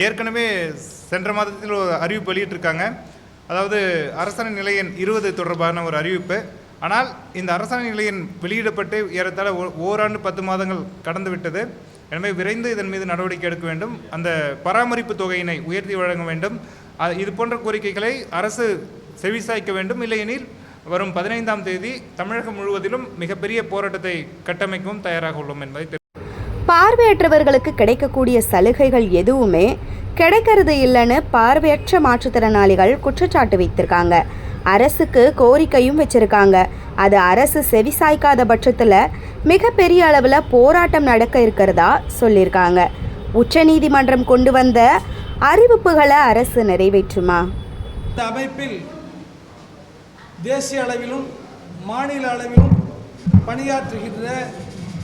ஏற்கனவே சென்ற மாதத்தில் ஒரு அறிவிப்பு வெளியிட்டிருக்காங்க. அதாவது அரசாணை நிலையின் இருபது தொடர்பான ஒரு அறிவிப்பு. ஆனால் இந்த அரசாணை நிலையின் வெளியிடப்பட்டு ஏறத்தாழ ஓ- ஓராண்டு பத்து மாதங்கள் கடந்து விட்டது. எனவே விரைந்து இதன் மீது நடவடிக்கை எடுக்க வேண்டும். அந்த பராமரிப்பு தொகையினை உயர்த்தி வழங்க வேண்டும். இது போன்ற கோரிக்கைகளை அரசு செவிசாய்க்க வேண்டும். இல்லையெனில் வரும் பதினைந்தாம் தேதி தமிழகம் முழுவதிலும் மிகப்பெரிய போராட்டத்தை கட்டமைக்கவும் தயாராக உள்ளோம் என்பதை பார்வையற்றவர்களுக்கு கிடைக்கக்கூடிய சலுகைகள் எதுவுமே கிடைக்கிறது இல்லைன்னு பார்வையற்ற மாற்றுத்திறனாளிகள் குற்றச்சாட்டு வைத்திருக்காங்க. அரசுக்கு கோரிக்கையும் வச்சிருக்காங்க. அது அரசு செவிசாய்க்காத பட்சத்தில் மிகப்பெரிய அளவில் போராட்டம் நடக்க இருக்கிறதா சொல்லியிருக்காங்க. உச்சநீதிமன்றம் கொண்டு வந்த அறிவிப்புகளை அரசு நிறைவேற்றுமா? இந்த அமைப்பில் தேசிய அளவிலும் மாநில அளவிலும் பணியாற்றுகின்ற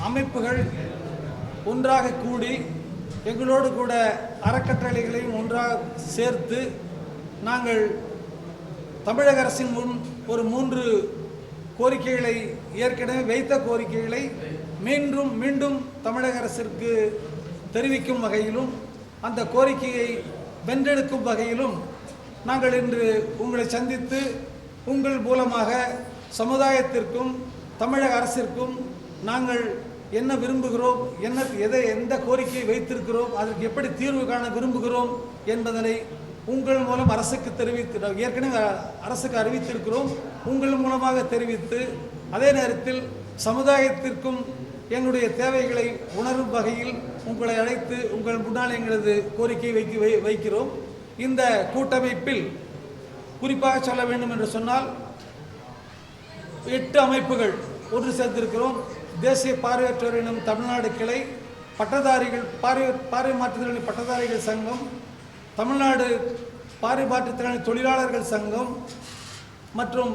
அமைப்புகள் ஒன்றாக கூடி எங்களோடு கூட அறக்கட்டளைகளையும் ஒன்றாக சேர்த்து நாங்கள் தமிழக அரசின் முன் ஒரு மூன்று கோரிக்கைகளை ஏற்கனவே வைத்த கோரிக்கைகளை மீண்டும் மீண்டும் தமிழக அரசிற்கு தெரிவிக்கும் வகையிலும் அந்த கோரிக்கையை வென்றெடுக்கும் வகையிலும் நாங்கள் இன்று உங்களை சந்தித்து உங்கள் மூலமாக சமுதாயத்திற்கும் தமிழக அரசிற்கும் நாங்கள் என்ன விரும்புகிறோம்? என்ன எதை எந்த கோரிக்கையை வைத்திருக்கிறோம்? அதற்கு எப்படி தீர்வு காண விரும்புகிறோம் என்பதனை உங்கள் மூலம் அரசுக்கு தெரிவித்து ஏற்கனவே அரசுக்கு அறிவித்திருக்கிறோம். உங்கள் மூலமாக தெரிவித்து அதே நேரத்தில் சமுதாயத்திற்கும் எங்களுடைய தேவைகளை உணரும் வகையில் உங்களை அழைத்து உங்கள் முன்னால் எங்களது கோரிக்கை வைக்க வை- வைக்கிறோம். இந்த கூட்டமைப்பில் குறிப்பாக சொல்ல வேண்டும் என்று சொன்னால் எட்டு அமைப்புகள் ஒன்று சேர்ந்திருக்கிறோம் தேசிய பார்வையற்றோர் தமிழ்நாடு கிளை பட்டதாரிகள் பார்வை பார்வை மாற்றுத்திறனாளி பட்டதாரிகள் சங்கம் தமிழ்நாடு பார்வை மாற்றுத்திறனாளி தொழிலாளர்கள் சங்கம் மற்றும்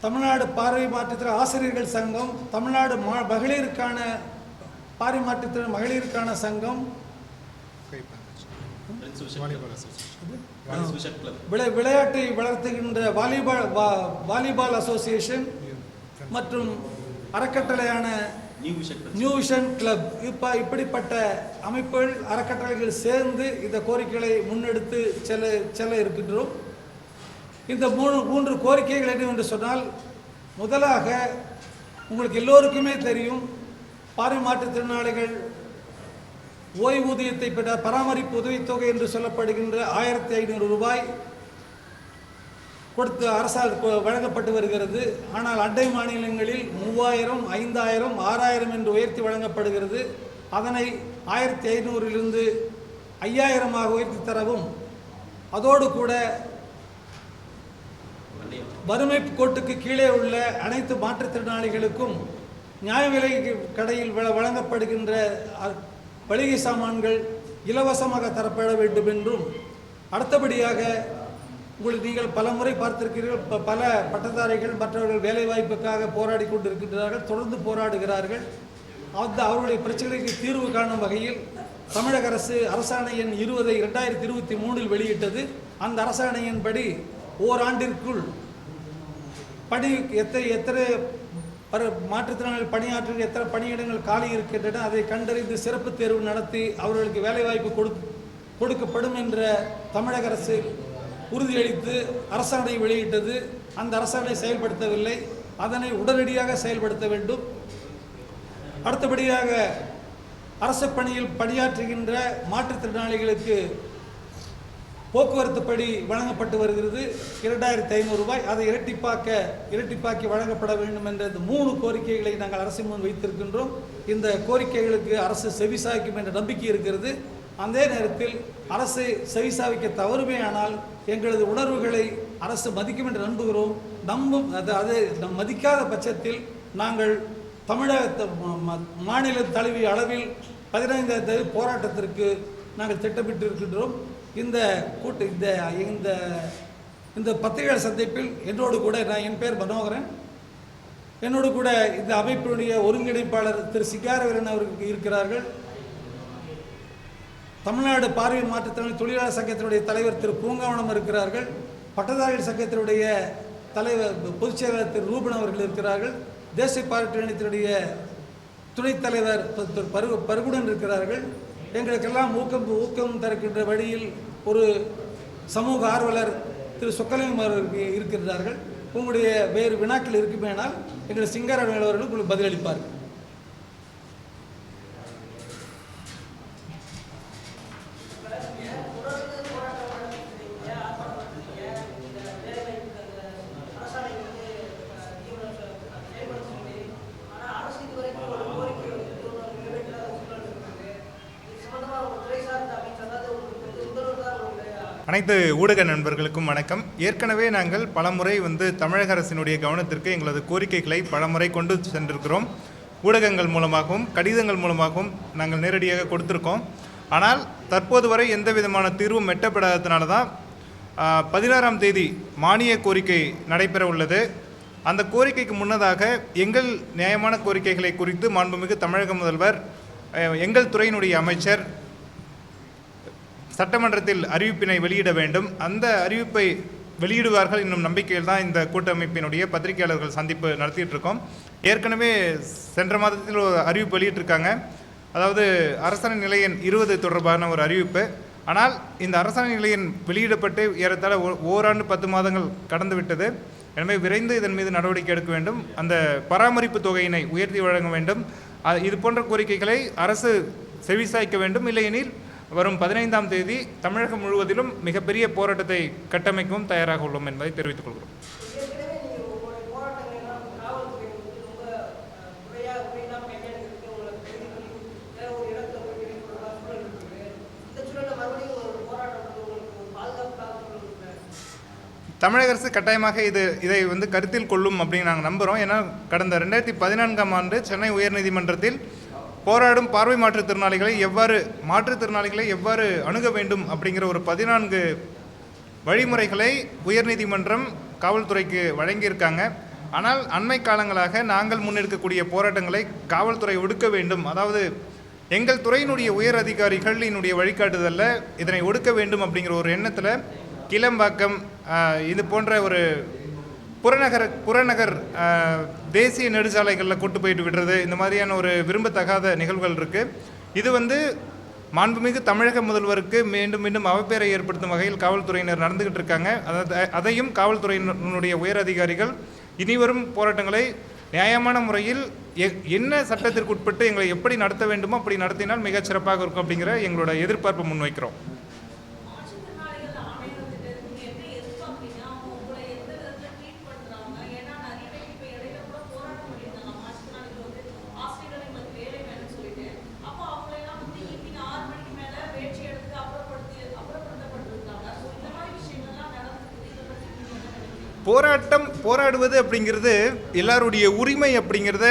தமிழ்நாடு பார்வை மாற்றுத்திறன் ஆசிரியர்கள் சங்கம் தமிழ்நாடு மா மகளிருக்கான பார்வை மாற்றுத்திறன் மகளிருக்கான சங்கம். விளை விளையாட்டை வளர்த்துகின்ற வாலிபால் வா- வாலிபால் அசோசியேஷன் மற்றும் அறக்கட்டளையான நியூ விஷன் கிளப் இப்போ இப்படிப்பட்ட அமைப்புகள் அறக்கட்டளைகள் சேர்ந்து இந்த கோரிக்கைகளை முன்னெடுத்து செல்ல செல்ல இருக்கின்றோம். இந்த மூணு மூன்று கோரிக்கைகள் என்னவென்று சொன்னால் முதலாக உங்களுக்கு எல்லோருக்குமே தெரியும் பார்வை மாற்றுத்திறனாளிகள் ஓய்வூதியத்தை பெற்ற பராமரிப்பு உதவித்தொகை என்று சொல்லப்படுகின்ற ஆயிரத்தி ஐநூறு ரூபாய் கொடுத்து அரசால் வழங்கப்பட்டு வருகிறது. ஆனால் அண்டை மாநிலங்களில் மூவாயிரம் ஐந்தாயிரம் ஆறாயிரம் என்று உயர்த்தி வழங்கப்படுகிறது. அதனை ஆயிரத்தி ஐநூறிலிருந்து ஐயாயிரமாக உயர்த்தி தரவும். அதோடு கூட வறுமை கோட்டுக்கு கீழே உள்ள அனைத்து மாற்றுத்திறனாளிகளுக்கும் நியாய விலை கடையில் வழங்கப்படுகின்ற மளிகை சாமான்கள் இலவசமாக தரப்பட வேண்டும் என்றும் அடுத்தபடியாக உங்களுக்கு நீங்கள் பல முறை பார்த்திருக்கிறீர்கள். பல பட்டதாரிகள் மற்றவர்கள் வேலைவாய்ப்புக்காக போராடி கொண்டிருக்கின்றார்கள் தொடர்ந்து போராடுகிறார்கள். அந்த அவர்களுடைய பிரச்சனைகளுக்கு தீர்வு காணும் வகையில் தமிழக அரசு அரசாணை எண் இருபதை இரண்டாயிரத்தி இருபத்தி மூணில் வெளியிட்டது. அந்த அரசாணையின்படி ஓராண்டிற்குள் பணி எத்தனை எத்தனை பர மாற்றுத்திறனாளி எத்தனை பணியிடங்கள் காலி இருக்கின்றன அதை கண்டறிந்து சிறப்பு தேர்வு நடத்தி அவர்களுக்கு வேலைவாய்ப்பு கொடு கொடுக்கப்படும் என்ற தமிழக அரசு உறுதியளித்து அரசாணை வெளியிட்டது. அந்த அரசாணை செயல்படுத்தவில்லை. அதனை உடனடியாக செயல்படுத்த வேண்டும். அடுத்தபடியாக அரசு பணியில் பணியாற்றுகின்ற மாற்றுத்திறனாளிகளுக்கு போக்குவரத்து படி வழங்கப்பட்டு வருகிறது. இரண்டாயிரத்தி ஐநூறு ரூபாய். அதை இரட்டிப்பாக்க இரட்டிப்பாக்கி வழங்கப்பட வேண்டும் என்ற இந்த மூணு கோரிக்கைகளை நாங்கள் அரசின் முன் வைத்திருக்கின்றோம். இந்த கோரிக்கைகளுக்கு அரசு செவிசாய்க்கும் என்ற நம்பிக்கை இருக்கிறது. அதே நேரத்தில் அரசு செவிசாய்க்க தவறுமே ஆனால் எங்களது உணர்வுகளை அரசு மதிக்கும் என்று நம்புகிறோம். நம்பும் அது நம் மதிக்காத பட்சத்தில் நாங்கள் தமிழக மாநில தலைவி அளவில் பதினைந்தாம் தேதி போராட்டத்திற்கு நாங்கள் திட்டமிட்டு இருக்கின்றோம் இந்த கூட்டு இந்த இந்த இந்த பத்திரிகையாளர் சந்திப்பில் என்னோடு கூட நான் என் பேர் மனோகரன். என்னோடு கூட இந்த அமைப்பினுடைய ஒருங்கிணைப்பாளர் திரு சிங்காரவீரன் அவர்கள் இருக்கிறார்கள். தமிழ்நாடு பார்வை மாற்றுத்திறனாளி தொழிலாளர் சங்கத்தினுடைய தலைவர் திரு பூங்காவனம் இருக்கிறார்கள். பட்டதாரிகள் சங்கத்தினுடைய தலைவர் பொதுச் செயலாளர் திரு ரூபன் அவர்கள் இருக்கிறார்கள். தேசிய பார்வை துணைத் தலைவர் பருகு பரு பருகுடன் இருக்கிறார்கள். எங்களுக்கெல்லாம் ஊக்கம் ஊக்கம் தருக்கின்ற வழியில் ஒரு சமூக ஆர்வலர் திரு சொக்கலிங்கம் அவர்கள் இருக்கிறார்கள் உங்களுடைய வேறு வினாக்கள் இருக்குமேனால் எங்கள் சிங்காரவர்கள் அவர்கள் உங்களுக்கு பதிலளிப்பார்கள். அனைத்து ஊடக நண்பர்களுக்கும் வணக்கம். ஏற்கனவே நாங்கள் பலமுறை வந்து தமிழக அரசினுடைய கவனத்திற்கு எங்களது கோரிக்கைகளை பலமுறை கொண்டு சென்றிருக்கிறோம். ஊடகங்கள் மூலமாகவும் கடிதங்கள் மூலமாகவும் நாங்கள் நேரடியாக கொடுத்துருக்கோம். ஆனால் தற்போது வரை எந்த விதமான தீர்வும் எட்டப்படாததுனால தான் பதினாறாம் தேதி மானிய கோரிக்கை நடைபெற உள்ளது. அந்த கோரிக்கைக்கு முன்னதாக எங்கள் நியாயமான கோரிக்கைகளை குறித்து மாண்புமிகு தமிழக முதல்வர் எங்கள் துறையினுடைய அமைச்சர் சட்டமன்றத்தில் அறிவிப்பினை வெளியிட வேண்டும். அந்த அறிவிப்பை வெளியிடுவார்கள் என்னும் நம்பிக்கையில் தான் இந்த கூட்டமைப்பினுடைய பத்திரிகையாளர்கள் சந்திப்பு நடத்திட்டு இருக்கோம் ஏற்கனவே சென்ற மாதத்தில் ஒரு அறிவிப்பு வெளியிட்டிருக்காங்க. அதாவது அரசாணை நிலையின் இருபது தொடர்பான ஒரு அறிவிப்பு. ஆனால் இந்த அரசாணை நிலையின் வெளியிடப்பட்டு ஏறத்தாழ ஓ- ஓராண்டு பத்து மாதங்கள் கடந்து விட்டது எனவே விரைந்து இதன் மீது நடவடிக்கை எடுக்க வேண்டும். அந்த பராமரிப்பு தொகையினை உயர்த்தி வழங்க வேண்டும். இது போன்ற கோரிக்கைகளை அரசு செவிசாய்க்க வேண்டும். இல்லையெனில் வரும் பதினைந்தாம் தேதி தமிழகம் முழுவதிலும் மிகப்பெரிய போராட்டத்தை கட்டமைக்கவும் தயாராக உள்ளோம் என்பதை தெரிவித்துக் கொள்கிறோம். தமிழக அரசு கட்டாயமாக இது இதை வந்து கருத்தில் கொள்ளும் அப்படின்னு நாங்கள் நம்புகிறோம் ஏன்னா கடந்த ரெண்டாயிரத்தி பதினான்காம் ஆண்டு சென்னை உயர்நீதிமன்றத்தில் போராடும் பார்வை மாற்றுத்திறனாளிகளை எவ்வாறு மாற்றுத்திறனாளிகளை எவ்வாறு அணுக வேண்டும் அப்படிங்கிற ஒரு பதினான்கு வழிமுறைகளை உயர்நீதிமன்றம் காவல்துறைக்கு வழங்கியிருக்காங்க. ஆனால் அண்மை காலங்களாக நாங்கள் முன்னெடுக்கக்கூடிய போராட்டங்களை காவல்துறை ஒடுக்க வேண்டும். அதாவது எங்கள் துறையினுடைய உயர் அதிகாரிகளினுடைய வழிகாட்டுதலில் இதனை ஒடுக்க வேண்டும் அப்படிங்கிற ஒரு எண்ணத்தில் கிளம்பாக்கம் இது போன்ற ஒரு புறநகர புறநகர் தேசிய நெடுஞ்சாலைகளில் கூட்டு போயிட்டு விடுறது இந்த மாதிரியான ஒரு விரும்பத்தகாத நிகழ்வுகள் இருக்குது இது வந்து மாண்புமிகு தமிழக முதல்வருக்கு மீண்டும் மீண்டும் அவப்பேரை ஏற்படுத்தும் வகையில் காவல்துறையினர் நடந்துகிட்டு இருக்காங்க. அதையும் காவல்துறையினுடைய உயர் அதிகாரிகள் இனிவரும் போராட்டங்களை நியாயமான முறையில் எ- என்ன சட்டத்திற்கு உட்பட்டு எங்களை எப்படி நடத்த வேண்டுமோ அப்படி நடத்தினால் மிகச் சிறப்பாக இருக்கும் அப்படிங்கிற எங்களோட எதிர்பார்ப்பை முன்வைக்கிறோம் மாற்றுத்திறனாளிகள் ஆணையத்திட்ட இருந்து என்ன எதிர்பார்க்குறீங்க அவங்க உங்களை எந்த விதத்துல ட்ரீட் பண்றாங்க ஏன்னா நிறைய பேர் இப்ப இடையில கூட போராட்டம் பண்ணியிருந்தாங்க மாற்றுத்திறனாளிகள் வந்து ஆசிரியர்கள் எங்களுக்கு வேலை வேணும்னு சொல்லிட்டு அப்போ அவங்களெல்லாம் வந்து ஈவினிங் ஆறு மணிக்கு மேல வேட்சி எடுத்து அப்புறப்படுத்தி அப்புறப்படுத்தப்பட்டிருக்காங்க ஸோ இந்த மாதிரி விஷயங்கள்லாம் நடந்துருக்கு இதை பற்றி நீங்க என்ன நினைக்கிறீங்க போராட்டம் போராடுவது அப்படிங்கிறது எல்லாருடைய உரிமை அப்படிங்கிறத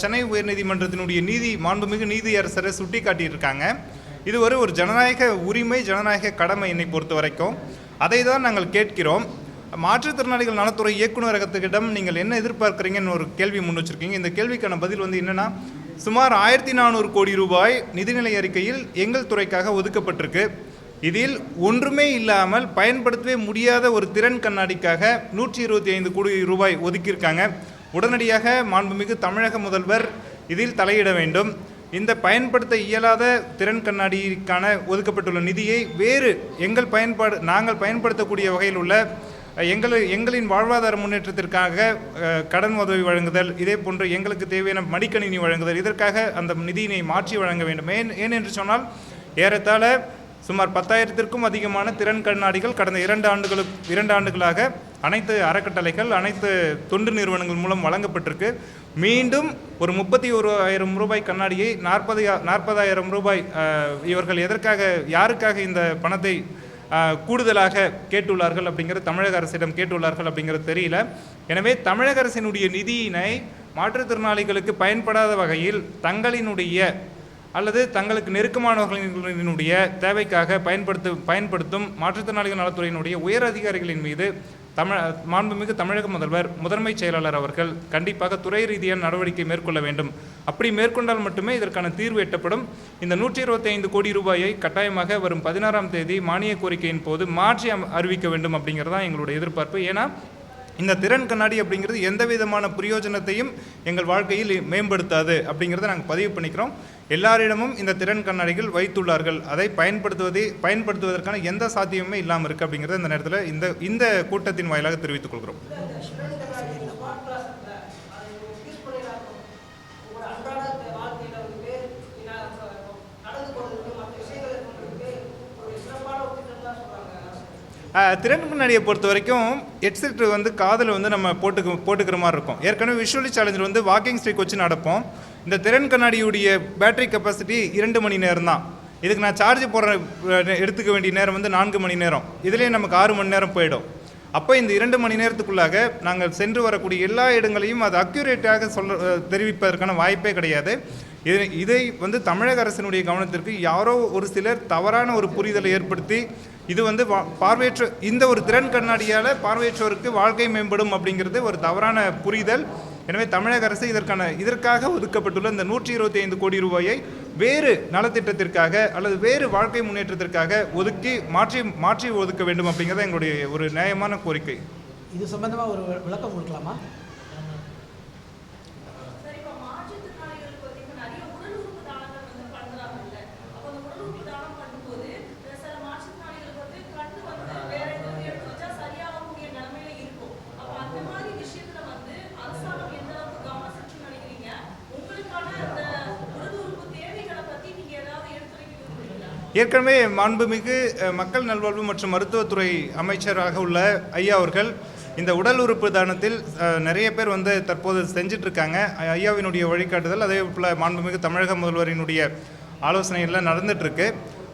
சென்னை உயர்நீதிமன்றத்தினுடைய நீதி மாண்புமிகு நீதியரசரை சுட்டி காட்டியிருக்காங்க இது ஒரு ஒரு ஜனநாயக உரிமை ஜனநாயக கடமை என்னை பொறுத்த வரைக்கும். அதை தான் நாங்கள் கேட்கிறோம். மாற்றுத்திறனாளிகள் நலத்துறை இயக்குநரகத்துக்கிடம் நீங்கள் என்ன எதிர்பார்க்குறீங்கன்னு ஒரு கேள்வி முன் வச்சிருக்கீங்க. இந்த கேள்விக்கான பதில் வந்து என்னென்னா சுமார் ஆயிரத்தி நானூறு கோடி ரூபாய் நிதிநிலை அறிக்கையில் எங்கள் துறைக்காக ஒதுக்கப்பட்டிருக்கு. இதில் ஒன்றுமே இல்லாமல் பயன்படுத்தவே முடியாத ஒரு திறன் கண்ணாடிக்காக நூற்றி இருபத்தி ஐந்து கோடி ரூபாய் ஒதுக்கியிருக்காங்க. உடனடியாக மாண்புமிகு தமிழக முதல்வர் இதில் தலையிட வேண்டும். இந்த பயன்படுத்த இயலாத திறன் கண்ணாடிக்கான ஒதுக்கப்பட்டுள்ள நிதியை வேறு எங்கள் பயன்பாடு நாங்கள் பயன்படுத்தக்கூடிய வகையில் உள்ள எங்கள் எங்களின் வாழ்வாதார முன்னேற்றத்திற்காக கடன் உதவி வழங்குதல் இதே போன்று எங்களுக்கு தேவையான மடிக்கணினி வழங்குதல் இதற்காக அந்த நிதியினை மாற்றி வழங்க வேண்டும். ஏன் ஏன் என்று சொன்னால் ஏறத்தாழ சுமார் பத்தாயிரத்திற்கும் அதிகமான திறன் கண்ணாடிகள் கடந்த இரண்டு ஆண்டுகளுக்கு இரண்டு ஆண்டுகளாக அனைத்து அறக்கட்டளைகள் அனைத்து தொண்டு நிறுவனங்கள் மூலம் வழங்கப்பட்டிருக்கு. மீண்டும் ஒரு முப்பத்தி ஒரு ஆயிரம் ரூபாய் கண்ணாடியை நாற்பது நாற்பதாயிரம் ரூபாய் இவர்கள் எதற்காக யாருக்காக இந்த பணத்தை கூடுதலாக கேட்டுள்ளார்கள் அப்படிங்கிறது தமிழக அரசிடம் கேட்டுள்ளார்கள் அப்படிங்கிறது தெரியல. எனவே தமிழக அரசினுடைய நிதியினை மாற்றுத்திறனாளிகளுக்கு பயன்படாத வகையில் தங்களினுடைய அல்லது தங்களுக்கு நெருக்கமானவர்களினுடைய தேவைக்காக பயன்படுத்த பயன்படுத்தும் மாற்றுத்திறனாளிகள் நலத்துறையினுடைய உயர் அதிகாரிகளின் மீது தமிழ் மாண்புமிகு தமிழக முதல்வர் முதன்மைச் செயலாளர் அவர்கள் கண்டிப்பாக துறை ரீதியான நடவடிக்கை மேற்கொள்ள வேண்டும். அப்படி மேற்கொண்டால் மட்டுமே இதற்கான தீர்வு எட்டப்படும். இந்த நூற்றி இருபத்தி ஐந்து கோடி ரூபாயை கட்டாயமாக வரும் பதினாறாம் தேதி மானிய கோரிக்கையின் போது மாற்றி அம்- அறிவிக்க வேண்டும் அப்படிங்கிறது தான் எங்களுடைய எதிர்பார்ப்பு. ஏன்னா இந்த திறன் கண்ணாடி அப்படிங்கிறது எந்த விதமான பிரயோஜனத்தையும் எங்கள் வாழ்க்கையில் மேம்படுத்தாது அப்படிங்கிறத நாங்கள் பதிவு பண்ணிக்கிறோம். எல்லாரிடமும் இந்த திறன் கண்ணாடிகள் வைத்துள்ளார்கள். அதை பயன்படுத்துவதை பயன்படுத்துவதற்கான எந்த சாத்தியமுமே இல்லாமல் இருக்குது அப்படிங்கிறத இந்த நேரத்தில் இந்த இந்த கூட்டத்தின் வாயிலாக தெரிவித்துக் கொள்கிறோம். திறன் கண்ணாடியை பொறுத்த வரைக்கும் ஹெட்செட் வந்து காதில் வந்து நம்ம போட்டுக்க போட்டுக்கிற மாதிரி இருக்கும். ஏற்கனவே விஷுவலி சேலஞ்சர் வந்து வாக்கிங் ஸ்ட்ரீக் வச்சு நடப்போம். இந்த திறன் கண்ணாடியுடைய பேட்டரி கெப்பாசிட்டி இரண்டு மணி நேரம் தான். இதுக்கு நான் சார்ஜ் போடுற எடுத்துக்க வேண்டிய நேரம் வந்து நான்கு மணி நேரம். இதுலேயே நமக்கு ஆறு மணி நேரம் போயிடும். அப்போ இந்த இரண்டு மணி நேரத்துக்குள்ளாக நாங்கள் சென்று வரக்கூடிய எல்லா இடங்களையும் அது அக்யூரேட்டாக சொல்ல தெரிவிப்பதற்கான வாய்ப்பே கிடையாது. இதை இதை வந்து தமிழக அரசினுடைய கவனத்திற்கு யாரோ ஒரு சிலர் தவறான ஒரு புரிதலை ஏற்படுத்தி இது வந்து வா- பார்வையற்ற இந்த ஒரு திறன் கண்ணாடியால் பார்வையற்றோருக்கு வாழ்க்கை மேம்படும் அப்படிங்கிறது ஒரு தவறான புரிதல். எனவே தமிழக அரசு இதற்கான இதற்காக ஒதுக்கப்பட்டுள்ள இந்த நூற்றி இருபத்தி ஐந்து கோடி ரூபாயை வேறு நலத்திட்டத்திற்காக அல்லது வேறு வாழ்க்கை முன்னேற்றத்திற்காக ஒதுக்கி மாற்றி மாற்றி ஒதுக்க வேண்டும் அப்படிங்கிறது எங்களுடைய ஒரு நியாயமான கோரிக்கை. இது சம்பந்தமாக ஒரு விளக்கம் கொடுக்கலாமா சரி இப்போ மாற்றுத்திறனாளிகளுக்கு வந்து இப்போ நிறைய உடல் உறுப்பு தானங்கள் வந்து பண்றாங்கல்ல அப்போ அந்த உடல் உறுப்பு தானம் பண்ணும்போது இந்த சில மாற்றுத்திறனாளிகளுக்கு வந்து கண்ணு வந்து வேற எதுவும் எடுத்து வச்சா சரியாகக்கூடிய நிலைமையில இருக்கும் அப்போ அந்த மாதிரி விஷயத்துல வந்து அரசாங்கம் எந்த அளவுக்கு கவனம் செலுத்துன்னு நினைக்கிறீங்க உங்களுக்கான அந்த உடல் உறுப்பு தேவைகளை பத்தி நீங்க ஏதாவது எடுத்துரைக்க விரும்புறீங்களா ஏற்கனவே மாண்புமிகு மக்கள் நல்வாழ்வு மற்றும் மருத்துவத்துறை அமைச்சராக உள்ள ஐயா அவர்கள் இந்த உடல் உறுப்பு தானத்தில் நிறைய பேர் வந்து தற்போது செஞ்சிட்ருக்காங்க. ஐயாவினுடைய வழிகாட்டுதல் அதே போல் மாண்புமிகு தமிழக முதல்வரினுடைய ஆலோசனையெல்லாம் நடந்துகிட்ருக்கு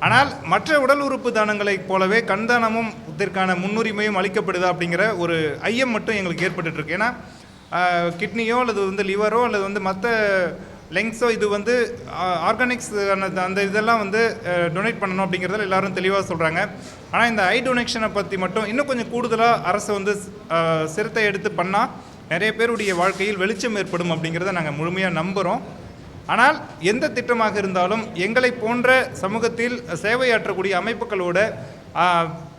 ஆனால் மற்ற உடல் உறுப்பு தானங்களைப் போலவே கண்தானமும் இதற்கான முன்னுரிமையும் அளிக்கப்படுதா அப்படிங்கிற ஒரு ஐயம் மட்டும் எங்களுக்கு ஏற்பட்டுருக்கு ஏன்னா கிட்னியோ அல்லது வந்து லிவரோ அல்லது வந்து மற்ற லெங்ஸோ இது வந்து uh, ஆர்கானிக்ஸ் அந்த இதெல்லாம் வந்து uh, டொனேட் பண்ணணும் அப்படிங்கிறதுல எல்லாரும் தெளிவாக சொல்கிறாங்க ஆனால் இந்த ஐ டொனேஷனை பற்றி மட்டும் இன்னும் கொஞ்சம் கூடுதலாக அரசு வந்து uh, சிரத்தை எடுத்து பண்ணால் நிறைய பேருடைய வாழ்க்கையில் வெளிச்சம் ஏற்படும் அப்படிங்கிறத நாங்கள் முழுமையாக நம்புகிறோம் ஆனால் எந்த திட்டமாக இருந்தாலும் எங்களை போன்ற சமூகத்தில் சேவையாற்றக்கூடிய அமைப்புகளோட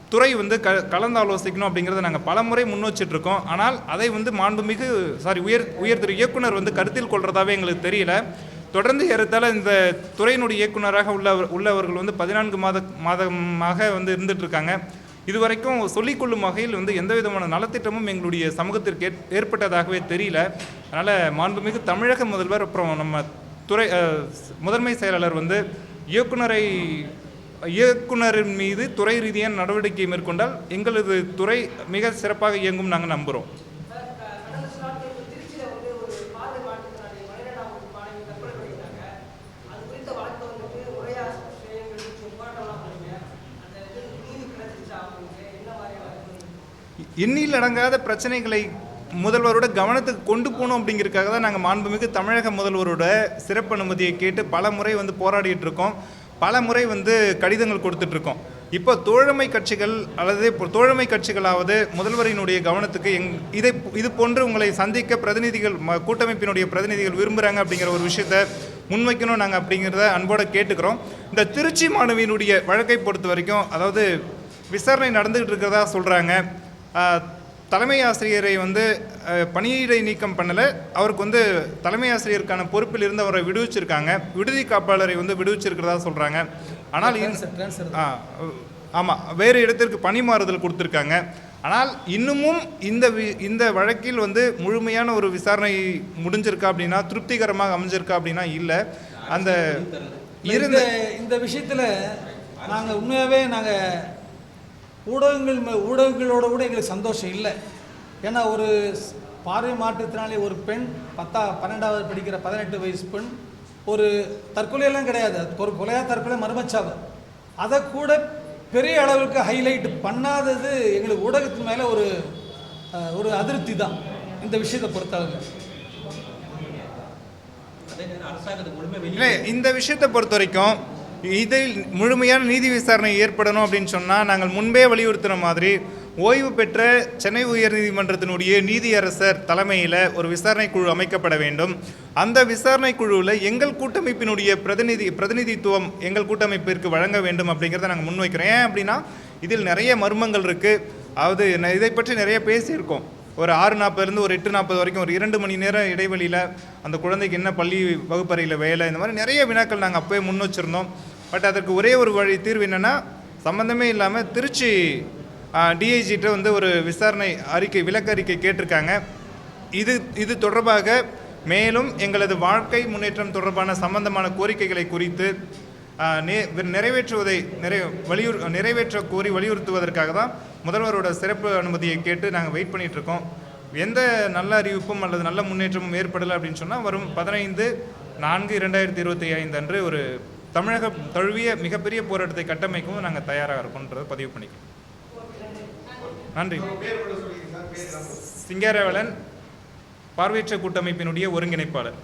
துறை வந்து க கலந்தாலோசிக்கணும் அப்படிங்கிறத நாங்கள் பலமுறை முன் இருக்கோம் ஆனால் அதை வந்து மாண்புமிகு சாரி உயர் உயர் திரு இயக்குனர் வந்து கருத்தில் கொள்கிறதாவே எங்களுக்கு தெரியல. தொடர்ந்து ஏறத்தால் இந்த துறையினுடைய இயக்குனராக உள்ளவர் உள்ளவர்கள் வந்து பதினான்கு மாத மாதமாக வந்து இருந்துகிட்ருக்காங்க இதுவரைக்கும் சொல்லிக்கொள்ளும் வகையில் வந்து எந்த விதமான நலத்திட்டமும் எங்களுடைய சமூகத்திற்கு ஏற்- ஏற்பட்டதாகவே தெரியல. அதனால் மாண்புமிகு தமிழக முதல்வர் அப்புறம் நம்ம துறை முதன்மை செயலாளர் வந்து இயக்குனரை இயக்குனரின் மீது துறை ரீதியான நடவடிக்கை மேற்கொண்டால் எங்களது துறை மிக சிறப்பாக இயங்கும் நாங்கள் நம்புகிறோம் எண்ணில் அடங்காத பிரச்சனைகளை முதல்வரோட கவனத்துக்கு கொண்டு போகணும் அப்படிங்கிறதுக்காக தான் நாங்கள் மாண்புமிகு தமிழக முதல்வரோட சிறப்பு அனுமதியை கேட்டு பல முறை வந்து போராடிட்டு இருக்கோம். பல முறை வந்து கடிதங்கள் கொடுத்துட்ருக்கோம். இப்போ தோழமை கட்சிகள் அல்லது இப்போ தோழமை கட்சிகளாவது முதல்வரினுடைய கவனத்துக்கு எங் இதை இது போன்று உங்களை சந்திக்க பிரதிநிதிகள் ம- கூட்டமைப்பினுடைய பிரதிநிதிகள் விரும்புகிறாங்க அப்படிங்கிற ஒரு விஷயத்தை முன்வைக்கணும் நாங்கள் அப்படிங்கிறத அன்போடு கேட்டுக்கிறோம். இந்த திருச்சி மாணவியினுடைய வழக்கை பொறுத்த வரைக்கும் அதாவது விசாரணை நடந்துகிட்டு இருக்கிறதா சொல்கிறாங்க தலைமை ஆசிரியரை வந்து பணியிடை நீக்கம் பண்ணலை. அவருக்கு வந்து தலைமை ஆசிரியருக்கான பொறுப்பில் இருந்து அவரை விடுவிச்சிருக்காங்க. விடுதி காப்பாளரை வந்து விடுவிச்சிருக்கிறதா சொல்கிறாங்க ஆனால் ஆமாம் வேறு இடத்திற்கு பணி மாறுதல் கொடுத்துருக்காங்க. ஆனால் இன்னமும் இந்த வி- இந்த வழக்கில் வந்து முழுமையான ஒரு விசாரணை முடிஞ்சிருக்கா அப்படின்னா திருப்திகரமாக அமைஞ்சிருக்கா அப்படின்னா இல்லை. அந்த இருந்த இந்த விஷயத்தில் நாங்கள் உண்மையாகவே நாங்கள் ஊடகங்கள் மே- ஊடகங்களோட கூட எங்களுக்கு சந்தோஷம் இல்லை. ஏன்னா ஒரு பார்வை மாற்றுத்திறனாளி ஒரு பெண் பத்தா பன்னெண்டாவது படிக்கிற பதினெட்டு வயசு பெண் ஒரு தற்கொலையெல்லாம் கிடையாது. அது ஒரு கொலையா தற்கொலை மர்மச்சாவு. அதை கூட பெரிய அளவுக்கு ஹைலைட் பண்ணாதது எங்களுக்கு ஊடகத்தின் மேலே ஒரு ஒரு அதிருப்தி தான். இந்த விஷயத்தை பொறுத்தளவு. இல்லை இந்த விஷயத்தை பொறுத்த வரைக்கும் இதில் முழுமையான நீதி விசாரணை ஏற்படணும் அப்படின்னு சொன்னால் நாங்கள் முன்பே வலியுறுத்தின மாதிரி ஓய்வு பெற்ற சென்னை உயர்நீதிமன்றத்தினுடைய நீதியரசர் தலைமையில் ஒரு விசாரணை குழு அமைக்கப்பட வேண்டும். அந்த விசாரணை குழுவில் எங்கள் கூட்டமைப்பினுடைய பிரதிநிதி பிரதிநிதித்துவம் எங்கள் கூட்டமைப்பிற்கு வழங்க வேண்டும் அப்படிங்கிறத நாங்கள் முன்வைக்கிறோம். ஏன் அப்படின்னா இதில் நிறைய மர்மங்கள் இருக்குது அதாவது இதை பற்றி நிறைய பேசியிருக்கோம். ஒரு ஆறு நாற்பதுலேருந்து ஒரு எட்டு நாற்பது வரைக்கும் ஒரு இரண்டு மணி நேரம் இடைவெளியில் அந்த குழந்தைக்கு என்ன பள்ளி வகுப்பறையில் வேலை இந்த மாதிரி நிறைய வினாக்கள் நாங்கள் அப்போயே முன் வச்சுருந்தோம். பட் அதற்கு ஒரே ஒரு வழி தீர்வு என்னென்னா சம்மந்தமே இல்லாமல் திருச்சி டிஐஜிட்ட வந்து ஒரு விசாரணை அறிக்கை விளக்க அறிக்கை கேட்டிருக்காங்க. இது இது தொடர்பாக மேலும் எங்களது வாழ்க்கை முன்னேற்றம் தொடர்பான சம்பந்தமான கோரிக்கைகளை குறித்து நிறைவேற்றுவதை நிறை வலியுறு நிறைவேற்ற கோரி வலியுறுத்துவதற்காக தான் முதல்வரோட சிறப்பு அனுமதியை கேட்டு நாங்கள் வெயிட் பண்ணிட்டு இருக்கோம் எந்த நல்ல அறிவிப்பும் அல்லது நல்ல முன்னேற்றமும் ஏற்படலை அப்படின்னு சொன்னால் வரும் பதினைந்து நான்கு இரண்டாயிரத்தி இருபத்தி ஐந்து அன்று ஒரு தமிழக தழுவிய மிகப்பெரிய போராட்டத்தை கட்டமைக்கவும் நாங்கள் தயாராக இருக்கோன்றதை பதிவு பண்ணிக்கிறோம். நன்றி. சிங்காரவேலன் பார்வையற்ற கூட்டமைப்பினுடைய ஒருங்கிணைப்பாளர்.